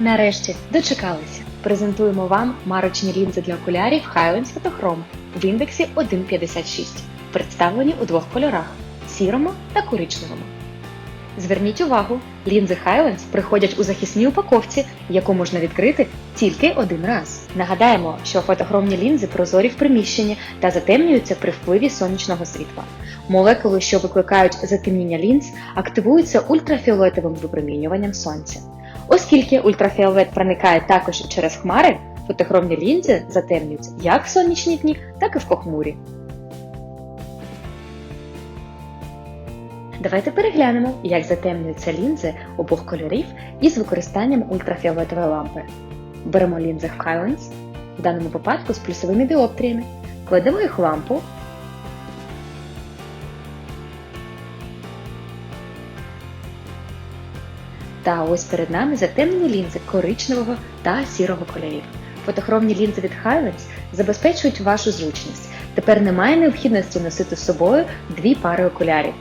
Нарешті дочекалися. Презентуємо вам марочні лінзи для окулярів Highlands Photochrome в індексі 1.56, представлені у двох кольорах сірому та коричневому. Зверніть увагу, лінзи Highlands приходять у захисній упаковці, яку можна відкрити тільки один раз. Нагадаємо, що фотохромні лінзи прозорі в приміщенні та затемнюються при впливі сонячного світла. Молекули, що викликають затемніння лінз, активуються ультрафіолетовим випромінюванням сонця. Оскільки ультрафіолет проникає також через хмари, фотохромні лінзи затемнюються як в сонячні дні, так і в похмурі. Давайте переглянемо, як затемнюються лінзи обох кольорів із використанням ультрафіолетової лампи. Беремо лінзи Highlands, в даному випадку з плюсовими діоптріями, кладемо їх в лампу Та ось перед нами затемнені лінзи коричневого та сірого кольорів. Фотохромні лінзи від Highlands забезпечують вашу зручність. Тепер немає необхідності носити з собою дві пари окулярів.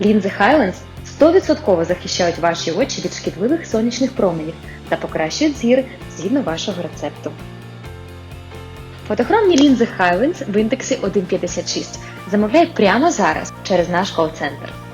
Лінзи Highlands 100% захищають ваші очі від шкідливих сонячних променів та покращують зір згідно вашого рецепту. Фотохромні лінзи Highlands в індексі 1.56 замовляй прямо зараз через наш кол-центр.